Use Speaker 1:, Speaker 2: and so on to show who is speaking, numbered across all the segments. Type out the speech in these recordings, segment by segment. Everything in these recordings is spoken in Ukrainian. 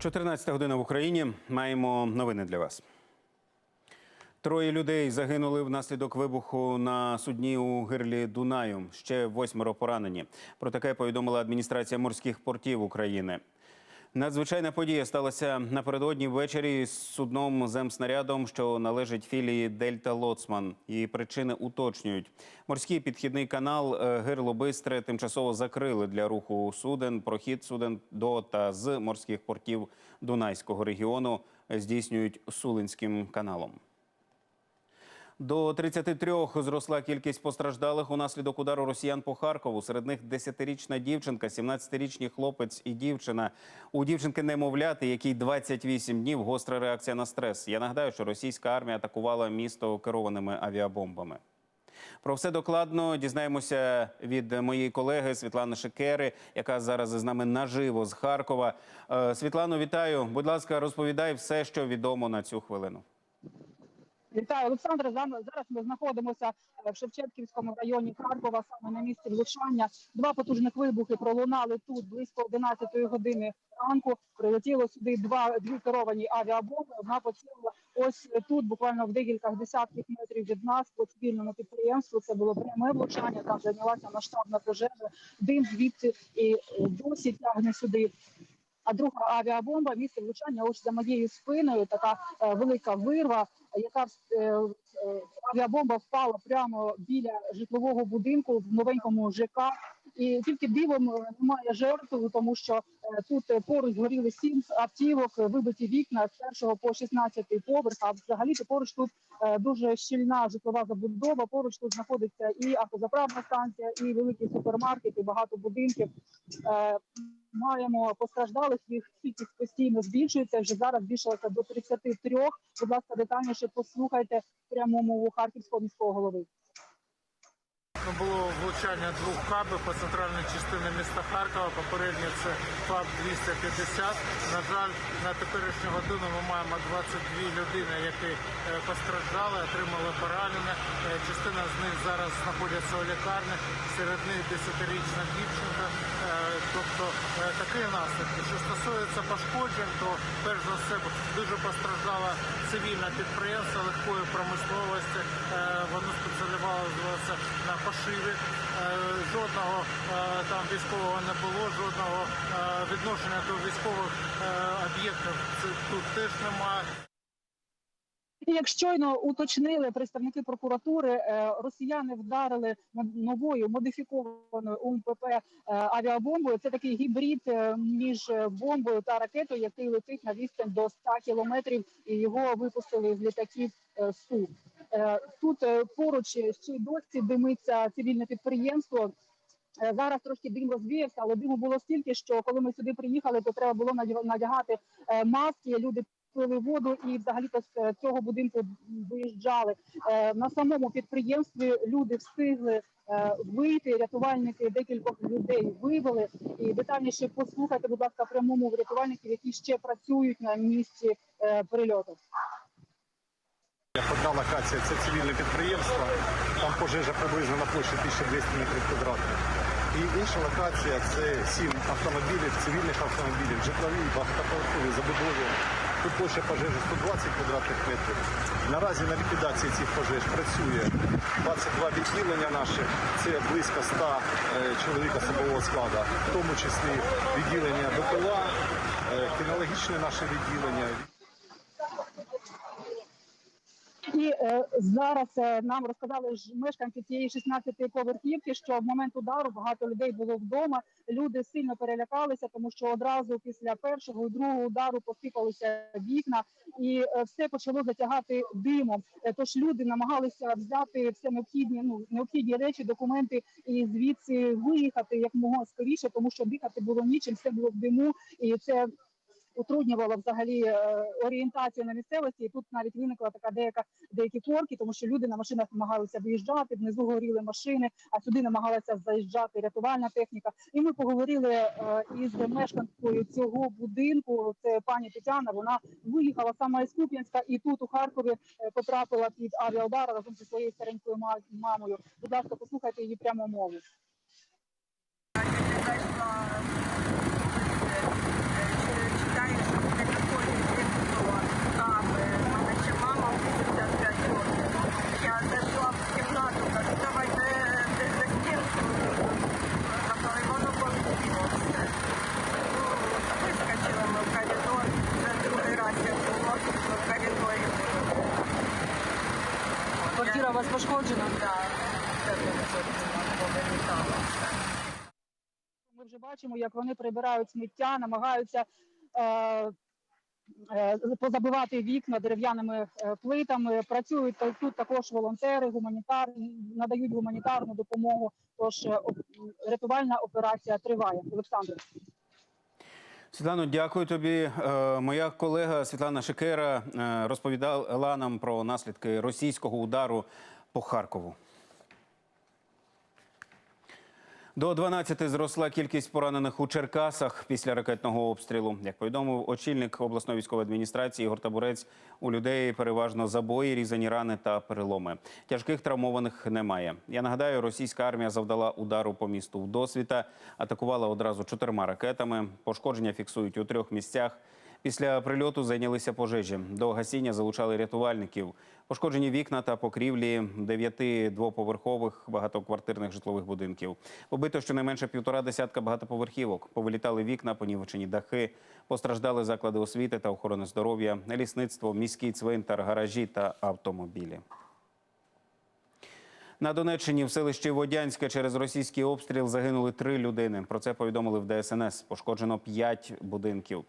Speaker 1: 14 година в Україні. Маємо новини для вас. Троє людей загинули внаслідок вибуху на судні у гирлі Дунаю. Ще восьмеро поранені. Про таке повідомила адміністрація морських портів України. Надзвичайна подія сталася напередодні ввечері з судном земснарядом, що належить філії Дельта Лоцман. Її причини уточнюють. Морський підхідний канал е, Гирло Бистре тимчасово закрили для руху суден. Прохід суден до та з морських портів Дунайського регіону здійснюють Сулинським каналом. До 33 зросла кількість постраждалих унаслідок удару росіян по Харкову. Серед них 10-річна дівчинка, 17-річний хлопець і дівчина. У дівчинки немовляти, якій 28 днів гостра реакція на стрес. Я нагадаю, що російська армія атакувала місто керованими авіабомбами. Про все докладно дізнаємося від моєї колеги Світлани Шикери, яка зараз з нами наживо з Харкова. Е, Світлано, вітаю. Будь ласка, розповідай все, що відомо на цю хвилину.
Speaker 2: Вітаю, Олександре. Зам- Зараз ми знаходимося е, в Шевченківському районі Харкова, саме на місці влучання. Два потужних вибухи пролунали тут близько 11 години ранку. Прилетіло сюди два дві керовані авіабомби. Одна поцілила ось тут, буквально в декілька десятків метрів від нас по цивільному підприємству. Це було пряме влучання. Там зайнялася масштабна пожежа. Дим звідси і е, досі тягне сюди. А друга авіабомба місце влучання ось за моєю спиною. Така е, велика вирва, яка е, е, авіабомба впала прямо біля житлового будинку в новенькому ЖК. І тільки дивом немає жертв, тому що тут е, поруч згоріли сім автівок, е, вибиті вікна з першого по 16 поверх. А взагалі то поруч тут е, дуже щільна житлова забудова. Поруч тут знаходиться і автозаправна станція, і великий супермаркет, і багато будинків. Маємо постраждалих, їх кількість постійно збільшується. Вже зараз збільшилася до 33. Будь ласка, детальніше послухайте прямому харківського міського голови.
Speaker 3: Ну, Було влучання двох кабів по центральній частині міста Харкова. Попередньо це ФАБ 250. На жаль, на теперішню годину ми маємо 22 людини, які е, постраждали, отримали поранення. Е, Частина з них зараз знаходяться у лікарні. Серед них 10-річна дівчинка. Е, Тобто такі наслідки. Що стосується пошкоджень, то перш за все дуже постраждало цивільне підприємство легкої промисловості. Воно спеціалізувалося на пошиві. Е, Жодного е, там військового не було, жодного е, відношення до військових об'єктів тут теж немає.
Speaker 2: І як щойно уточнили представники прокуратури, росіяни вдарили новою модифікованою УМПП авіабомбою. Це такий гібрид між бомбою та ракетою, який летить на відстань до 100 кілометрів, і його випустили з літаків Су. Е, Тут е, поруч ще й досі димиться цивільне підприємство. Е, Зараз трошки дим розвіявся, але диму було стільки, що коли ми сюди приїхали, то треба було надяг- надягати е, маски. Люди пили воду і взагалі то з е, цього будинку виїжджали. Е, На самому підприємстві люди встигли е, вийти. Рятувальники декількох людей вивели. І детальніше послухайте, будь ласка, прямому рятувальників, які ще працюють на місці е, прильоту.
Speaker 4: Одна локація це цивільне підприємство, там пожежа приблизно на площі 1200 метрів квадратних. І інша локація це сім автомобілів, цивільних автомобілів, житлові, багатоповерхові забудови. Тут площа пожежі 120 квадратних метрів. Наразі на ліквідації цих пожеж працює 22 відділення наших, це близько 100 е, чоловік особового складу, в тому числі відділення БПЛА, е, кінологічне наше відділення.
Speaker 2: І е, зараз е, нам розказали ж мешканці цієї 16-ї поверхівки, що в момент удару багато людей було вдома. Люди сильно перелякалися, тому що одразу після першого і другого удару посипалися вікна, і е, все почало затягати димом. Е, Тож люди намагалися взяти все необхідні, ну необхідні речі, документи і звідси виїхати як мого скоріше, тому що дихати було нічим, все було в диму, і це утруднювало взагалі е, орієнтацію на місцевості. І тут навіть виникла така деяка деякі корки, тому що люди на машинах намагалися виїжджати, внизу горіли машини, а сюди намагалася заїжджати рятувальна техніка. І ми поговорили е, із мешканкою цього будинку. Це пані Тетяна. Вона виїхала саме з Куп'янська і тут у Харкові е, потрапила під авіаудар разом зі своєю старенькою мамою. Будь ласка, послухайте її прямо мову.
Speaker 5: Я зайшла, е, читаю, що пошкоджено, так. Це повилітало.
Speaker 2: Ми вже бачимо, як вони прибирають сміття, намагаються е, е, позабивати вікна дерев'яними е, плитами. Працюють тут також волонтери, гуманітар надають гуманітарну допомогу. Тож е, рятувальна операція триває. Олександр.
Speaker 1: Світлано, дякую тобі. Е, Моя колега Світлана Шикера розповідала нам про наслідки російського удару по Харкову. До 12 зросла кількість поранених у Черкасах після ракетного обстрілу. Як повідомив очільник обласної військової адміністрації Ігор Табурець, у людей переважно забої, різані рани та переломи. Тяжких травмованих немає. Я нагадаю, російська армія завдала удару по місту Вдосвіта, атакувала одразу чотирма ракетами. Пошкодження фіксують у трьох місцях. Після прильоту зайнялися пожежі. До гасіння залучали рятувальників. Пошкоджені вікна та покрівлі дев'яти двоповерхових багатоквартирних житлових будинків. Побито щонайменше півтора десятка багатоповерхівок. Повилітали вікна, понівечені дахи, постраждали заклади освіти та охорони здоров'я, лісництво, міський цвинтар, гаражі та автомобілі. На Донеччині в селищі Водянське через російський обстріл загинули три людини. Про це повідомили в ДСНС. Пошкоджено п'ять будинків.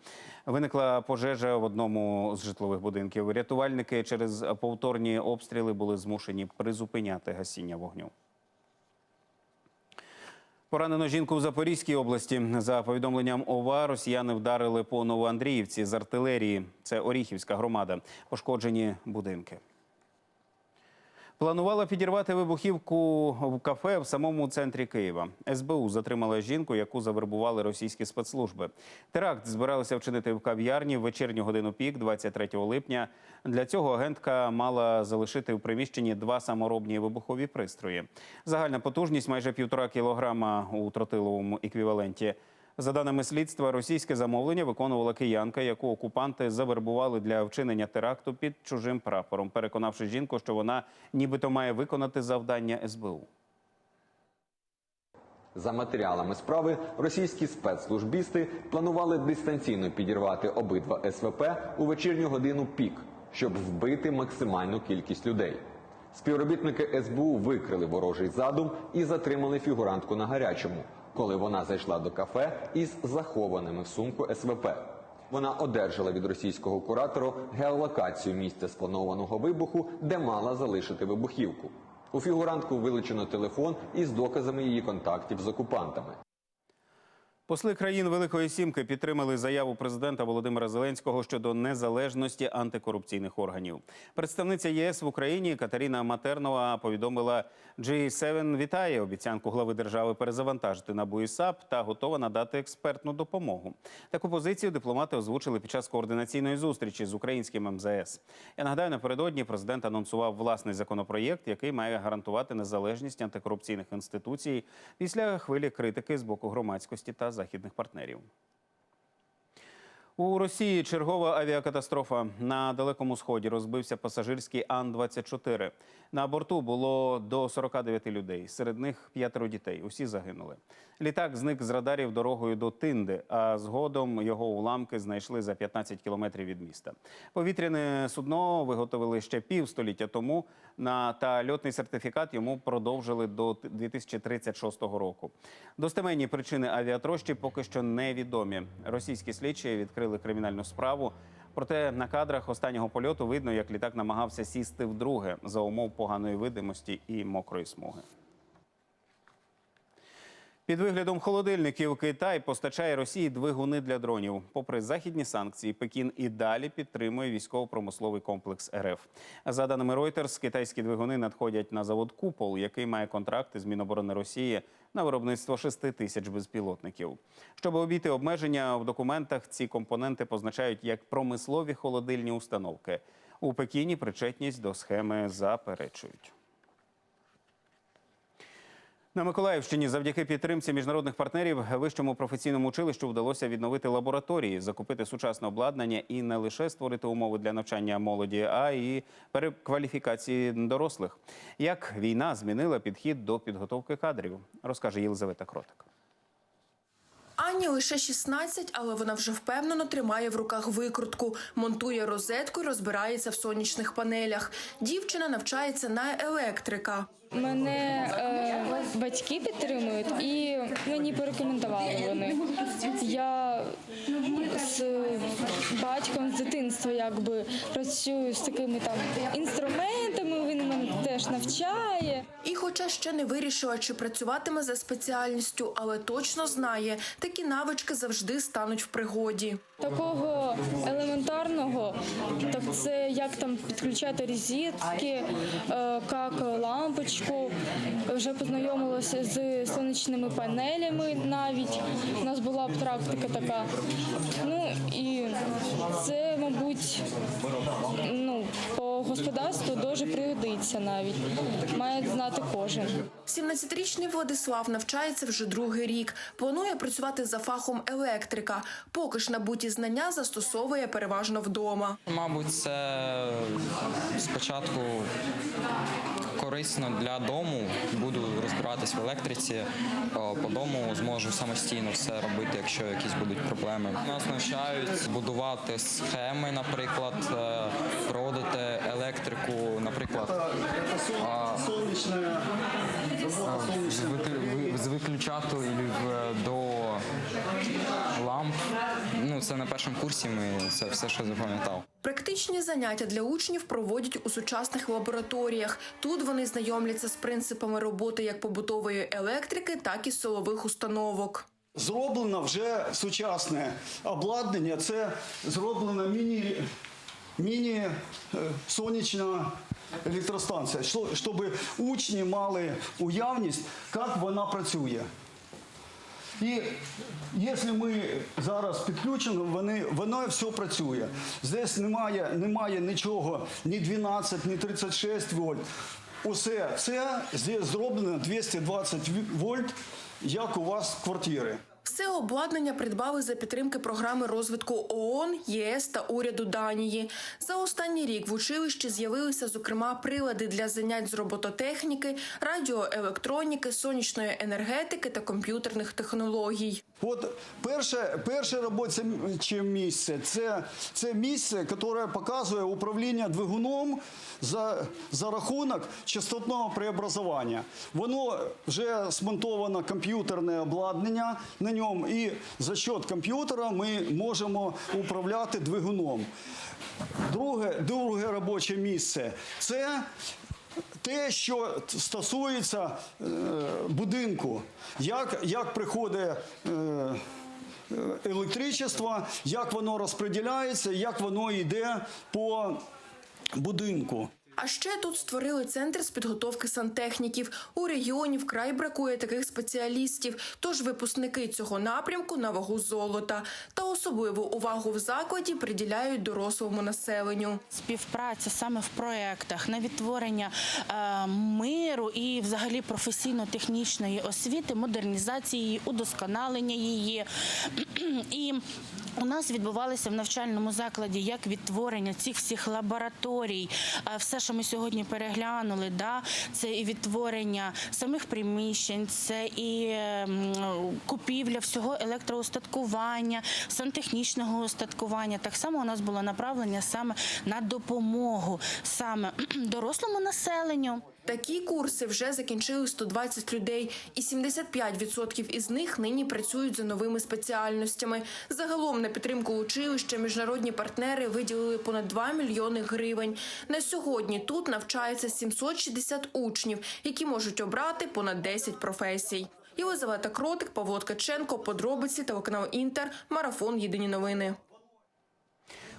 Speaker 1: Виникла пожежа в одному з житлових будинків. Рятувальники через повторні обстріли були змушені призупиняти гасіння вогню. Поранено жінку в Запорізькій області. За повідомленням ОВА, росіяни вдарили по Новоандріївці з артилерії. Це Оріхівська громада. Пошкоджені будинки. Планувала підірвати вибухівку в кафе в самому центрі Києва. СБУ затримала жінку, яку завербували російські спецслужби. Теракт збиралися вчинити в кав'ярні в вечірню годину пік, 23 липня. Для цього агентка мала залишити в приміщенні два саморобні вибухові пристрої. Загальна потужність майже півтора кілограма у тротиловому еквіваленті. За даними слідства, російське замовлення виконувала киянка, яку окупанти завербували для вчинення теракту під чужим прапором, переконавши жінку, що вона нібито має виконати завдання СБУ.
Speaker 6: За матеріалами справи російські спецслужбісти планували дистанційно підірвати обидва СВП у вечірню годину пік, щоб вбити максимальну кількість людей. Співробітники СБУ викрили ворожий задум і затримали фігурантку на гарячому, коли вона зайшла до кафе із захованими в сумку СВП. Вона одержала від російського куратора геолокацію місця спланованого вибуху, де мала залишити вибухівку. У фігурантку вилучено телефон із доказами її контактів з окупантами.
Speaker 1: Посли країн Великої Сімки підтримали заяву президента Володимира Зеленського щодо незалежності антикорупційних органів. Представниця ЄС в Україні Катерина Матернова повідомила, G7 вітає обіцянку глави держави перезавантажити НАБУ і САП та готова надати експертну допомогу. Таку позицію дипломати озвучили під час координаційної зустрічі з українським МЗС. Я нагадаю, напередодні президент анонсував власний законопроєкт, який має гарантувати незалежність антикорупційних інституцій після хвилі критики з боку громадськості та західних партнерів. У Росії чергова авіакатастрофа на далекому сході розбився пасажирський Ан-24. На борту було до 49 людей. Серед них п'ятеро дітей. Усі загинули. Літак зник з радарів дорогою до Тинди, а згодом його уламки знайшли за 15 кілометрів від міста. Повітряне судно виготовили ще півстоліття тому. На та льотний сертифікат йому продовжили до 2036 року. Достеменні причини авіатрощі поки що невідомі. Російські слідчі відкрили кримінальну справу. Проте на кадрах останнього польоту видно, як літак намагався сісти вдруге за умов поганої видимості і мокрої смуги. Під виглядом холодильників Китай постачає Росії двигуни для дронів. Попри західні санкції, Пекін і далі підтримує військово-промисловий комплекс РФ. За даними Reuters, китайські двигуни надходять на завод Купол, який має контракти з Міноборони Росії на виробництво 6 тисяч безпілотників. Щоб обійти обмеження в документах, ці компоненти позначають як промислові холодильні установки. У Пекіні причетність до схеми заперечують. На Миколаївщині завдяки підтримці міжнародних партнерів вищому професійному училищу вдалося відновити лабораторії, закупити сучасне обладнання і не лише створити умови для навчання молоді, а й перекваліфікації дорослих. Як війна змінила підхід до підготовки кадрів, розкаже Єлизавета Кротик.
Speaker 7: Ані лише 16, але вона вже впевнено тримає в руках викрутку, монтує розетку і розбирається в сонячних панелях. Дівчина навчається на електрика.
Speaker 8: Мене е, батьки підтримують і мені порекомендували вони. Я з батьком з дитинства якби працюю з такими там інструментами. Він теж навчає.
Speaker 7: І, хоча ще не вирішила, чи працюватиме за спеціальністю, але точно знає, такі навички завжди стануть в пригоді.
Speaker 8: Такого елементарного, так це як там підключати розетки, е, як лампочку. Вже познайомилася з сонячними панелями навіть. У нас була практика така. Ну і це, мабуть, ну, господарству дуже пригодиться навіть. Має знати кожен.
Speaker 7: 17-річний Владислав навчається вже другий рік. Планує працювати за фахом електрика. Поки ж набуті знання застосовує переважно вдома.
Speaker 9: Мабуть, це спочатку корисно для дому. Буду розбиратись в електриці. По дому зможу самостійно все робити, якщо якісь будуть проблеми. Нас навчають будувати схеми, наприклад, е, проводити електрику, наприклад, а, з виклю- з виключателів е, до ламп. Ну, це на першому курсі ми це все, що запам'ятав.
Speaker 7: Практичні заняття для учнів проводять у сучасних лабораторіях. Тут вони знайомляться з принципами роботи як побутової електрики, так і силових установок.
Speaker 10: Зроблено вже сучасне обладнання. Це зроблена міні, міні е, електростанція, щоб учні мали уявність, як вона працює. І якщо ми зараз підключені, вони, воно все працює. Здесь немає, немає нічого, ні 12, ні 36 вольт. Усе це зроблено 220 вольт, як у вас в квартирі.
Speaker 7: Все обладнання придбали за підтримки програми розвитку ООН, ЄС та уряду Данії. За останній рік в училищі з'явилися зокрема прилади для занять з робототехніки, радіоелектроніки, сонячної енергетики та комп'ютерних технологій.
Speaker 10: От перше, перше робоче місце це, це місце, яке показує управління двигуном за, за рахунок частотного преобразування. Воно вже смонтовано комп'ютерне обладнання на ньому, і за счет комп'ютера ми можемо управляти двигуном. Друге, друге робоче місце це те, що стосується е, будинку, як, як приходить е, електричество, як воно розподіляється, як воно йде по будинку.
Speaker 7: А ще тут створили центр з підготовки сантехніків. У регіоні вкрай бракує таких спеціалістів. Тож випускники цього напрямку на вагу золота та особливу увагу в закладі приділяють дорослому населенню.
Speaker 11: співпраця саме в проєктах на відтворення е, миру і взагалі професійно-технічної освіти, модернізації удосконалення її. І у нас відбувалося в навчальному закладі як відтворення цих всіх лабораторій, все, що ми сьогодні переглянули, да, це і відтворення самих приміщень, це і е, купівля всього електроустаткування, сантехнічного устаткування. Так само у нас було направлення саме на допомогу саме дорослому населенню.
Speaker 7: Такі курси вже закінчили 120 людей, і 75% із них нині працюють за новими спеціальностями. Загалом на підтримку училища міжнародні партнери виділили понад 2 мільйони гривень. На сьогодні тут навчається 760 учнів, які можуть обрати понад 10 професій. Єлизавета Кротик, Павло Ткаченко, подробиці, телеканал Інтер, марафон. Єдині новини.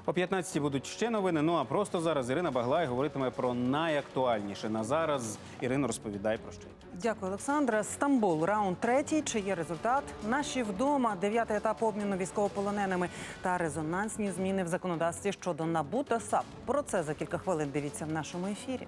Speaker 1: О 15 будуть ще новини. Ну а просто зараз Ірина Баглай говоритиме про найактуальніше. На зараз Ірина розповідає про що.
Speaker 12: Дякую, Олександра. Стамбул, раунд третій. Чи є результат? Наші вдома, дев'ятий етап обміну військовополоненими та резонансні зміни в законодавстві щодо НАБУ та САП. Про це за кілька хвилин дивіться в нашому ефірі.